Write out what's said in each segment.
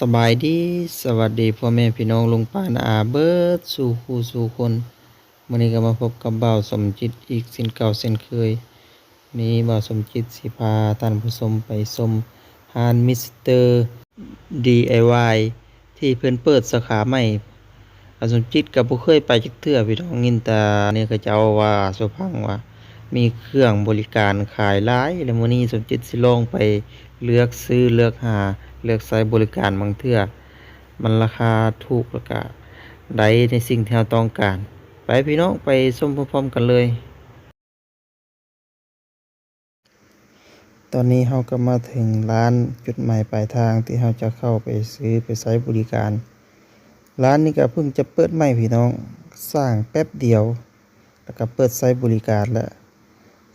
สบายดีสวัสดีพ่อแม่พี่น้องลุงป้านาอาเบิร์ดสู่ผู้สู่คนวันนี้ก็มาพบกับบ่าวสมจิตอีกส้นเก่าเส้นเคยมีบ่าวสมจิตสิพาท่านผู้ชมไปชมฮานมิสเตอร์ DIY ที่เพิ่นเปิดสาขาใหม่บ่าวสมจิตก็บ่เคยไปจักเทื่อพี่น้องยินต่เนี่ยก็เจ้าว่าสุพังว่า มีเครื่องบริการขายหลายแล้วมื้อนี้สมจิตสิลองไป เลือกซื้อเลือกหา เลือกใช้บริการบางเทื่อ มันราคาถูกแล้วก็ได้ในสิ่งที่เราต้องการ ไปพี่น้องไปชมพร้อมๆกันเลย ตอนนี้เราก็มาถึงร้านจุดหมายปลายทางที่เราจะเข้าไปซื้อไปใช้บริการ ร้านนี้ก็เพิ่งจะเปิดใหม่พี่น้องสร้างแป๊บเดียว แล้วก็เปิดใช้บริการแล้ว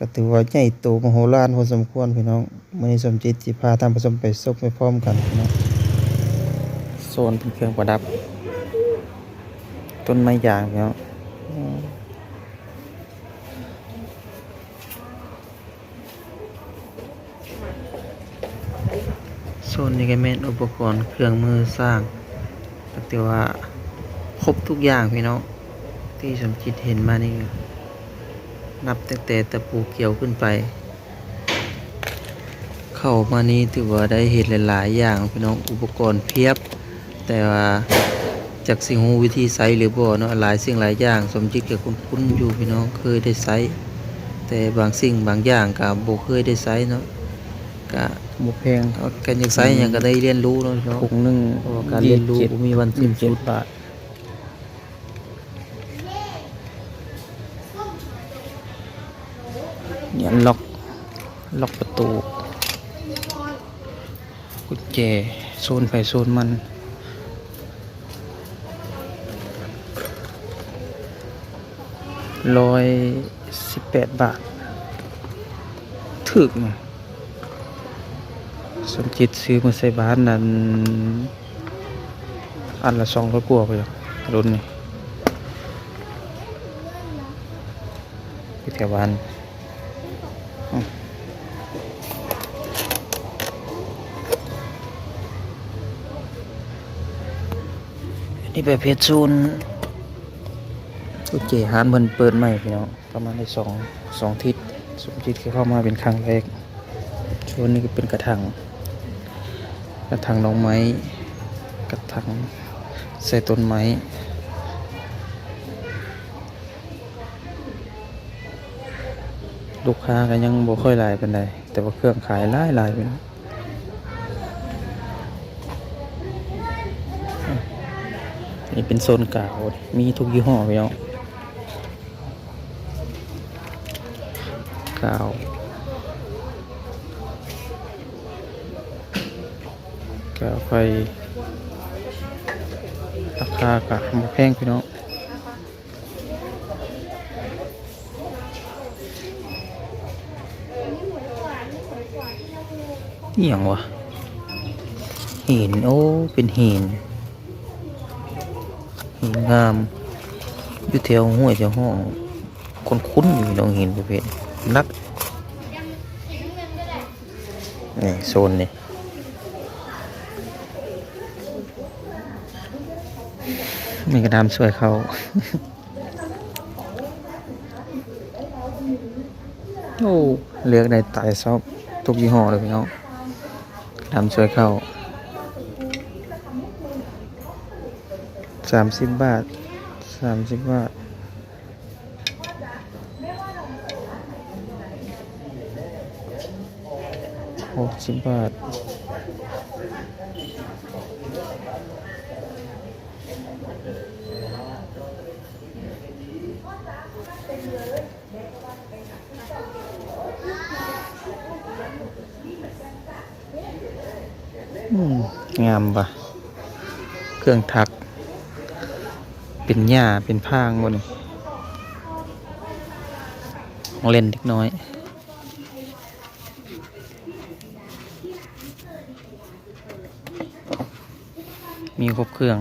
ก็ถือว่าใหญ่โตมโหฬารพอสมควรพี่น้องมือนี้สมจิตสิพาท่านผู้ชมไปซบไปพร้อมกันพี่น้องโซนเป็นเครื่องประดับ ต้นไม้ยางพี่น้องโซนนี้ก็แม่นอุปกรณ์เครื่องมือสร้างก็ถือว่าครบทุกอย่างพี่น้องที่สมจิตเห็นมานี่ นับตั้งแต่ตะปูเกี่ยวขึ้นไป เข้ามานี้ถือว่าได้เห็นหลาย ๆ อย่างพี่น้องอุปกรณ์เพียบ แต่ว่าจากสิ่งหูวิธีใช้หรือบ่เนาะหลายสิ่งหลายอย่าง สมจิตกับคุ้นๆอยู่พี่น้องเคยได้ใช้แต่บางสิ่งบางอย่างก็บ่เคยได้ใช้เนาะก็บ่แพงกันอยากใช้หยังก็ได้เรียนรู้เนาะพี่น้องถุงหนึ่งเพราะว่าการเรียนรู้บ่มีวันสิ้นเจ็สุดดบาท เนี่ยล็อกล็อกประตู กุญแจโซนไฟโซนมันร้อยสิบแปดบาท ถึกสมจิตซื้อมาใส่บ้านนั้นอันละสองร้อยกว่าไปหรอกรุ่นนี้ที่แถวบ้าน นนี้แบบเพชรซูนกุญแจฮานเพิ่นเปิดใหม่พี่น้องประมาณได้สองสองทิศสมจิตเข้ามาเป็นครั้งแรกช่วงนี้ก็เป็นกระถางกระถางดอกไม้ กระถางใส่ต้นไม้ ลูกค้าก็ยังบ่ค่อยหลายเป็นไดแต่ว่าเครื่องขายหลายหลายเป็นนี่เป็นโซนกาวมีทุกยี่ห้อพี่น้องกาวกาวไฟราคากะบ่แพงพี่น้อง นี่หยังวะหินโอ้ เป็นหินหินงามอยู่แถวห้วยแถวห้องคนคุ้นอยู่น้องหินประเภทนักนี่โซนนี่มีกระดามช่วยเขาโอ้เลือกได้ตายซอบทุกยี่ห้อเลยพี่น้องกระ ดามช่วยเข้าสามสิบบาทสามสิบบาทหกสิบบาทอื งามปะเครื่องทัก เป็นหญ้าเป็นพางบนของเล่นเล็กน้อย มีครบเครื่อง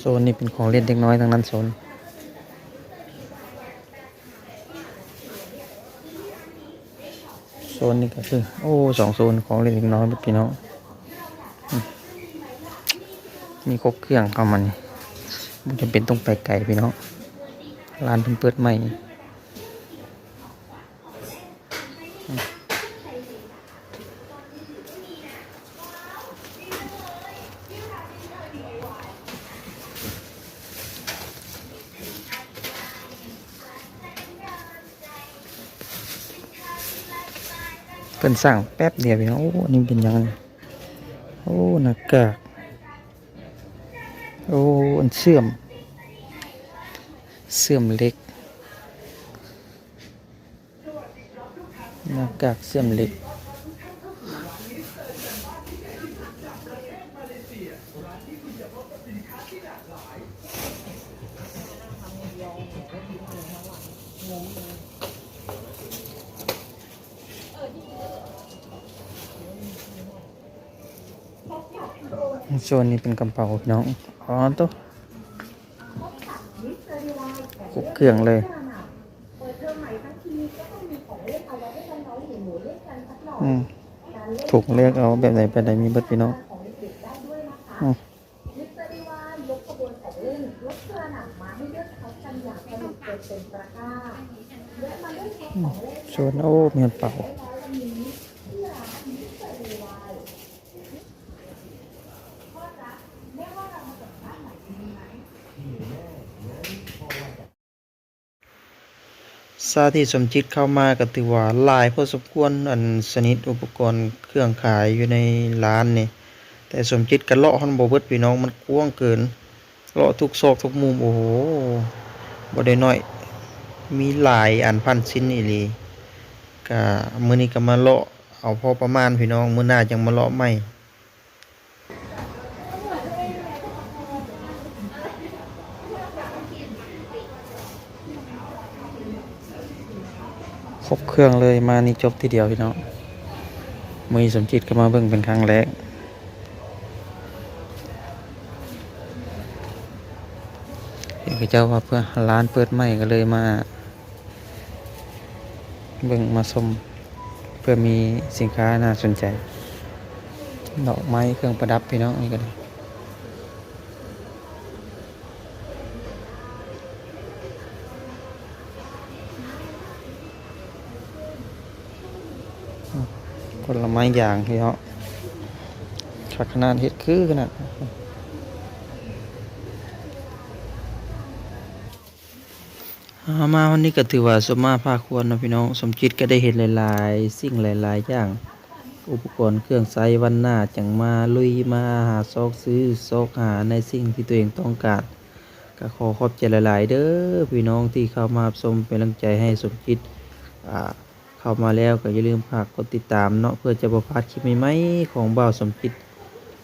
โซนนี้เป็นของเล่นเล็กน้อยทั้งนั้นโซน โซนนี้ก็คือ โอ้สองโซนของเล็กน้อยพี่น้องมีครบเครื่องเข้ามันมันจะเป็นต้องไปไกลพี่น้องร้านเพิ่งเปิดใหม่ เพิ่นสั่งแป๊บเดียวพี่น้องโอ้อันนี่เป็นยังไงโอ้หน้ากากโอ้อันเสื่อม เสื่อมเล็กหน้ากากเสื่อมเล็ก โซนนี้เป็นกระเป๋าพี่น้องอ๋อตัวครบเครื่องเลยอืมถูกเลือกเอาแบบไหนแบบไหนมีเบิดพี่น้องอืมอืมโซนโอ้มีกระเป๋า ซาที่สมจิตเข้ามาก็ถือว่าลายพอสมควรอันสนิทอุปกรณ์เครื่องขายอยู่ในร้านนี่แต่สมจิตก็เลาะหันบเบิดพี่น้องมันกว้างเกินเลาะทุกซอกทุกมุมโอ้โหบ่ได้น้อยมีหลายอันพันชิ้นอีหลีก็มื้อนี้ก็มาเลาะเอาพอประมาณพี่น้องมื้อหน้าจังมาเลาะใหม่ ครบเครื่องเลยมานี่จบทีเดียวพี่น้องมือสมจิตก็มาเบิ่งเป็นครั้งแรกเห็นเขาเจ้าว่าเพื่อร้านเปิดใหม่ก็เลยมา เบิ่งมาชมเพื่อมีสินค้าน่าสนใจ ดอกไม้เครื่องประดับพี่น้องนี่ก็ได้ ผลไม้อย่างพี่น้องขักขนาดเฮ็ดคือขนาดามาวันนี้ก็ถือว่าสมมาภาควรนะพี่น้อง สมจิตก็ได้เห็นหลาย ๆ สิ่งหลาย ๆ อย่าง อุปกรณ์เครื่องใช้วันหน้าจังมาลุยมาหาซอกซื้อซอกหาในสิ่งที่ตัวเองต้องการก็ขอขอบใจหลาย ๆ เด้อพี่น้องที่เข้ามาชมเป็นกำลังใจให้สมจิตอ่า เข้ามาแล้วก็อย่าลืมฝากกดติดตามเนาะเพื่อจะบ่พลาดคลิปใหม่ๆของบ่าวสมจิต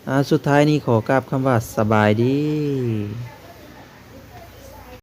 อ่าสุดท้ายนี้ขอกราบคำว่าสบายดี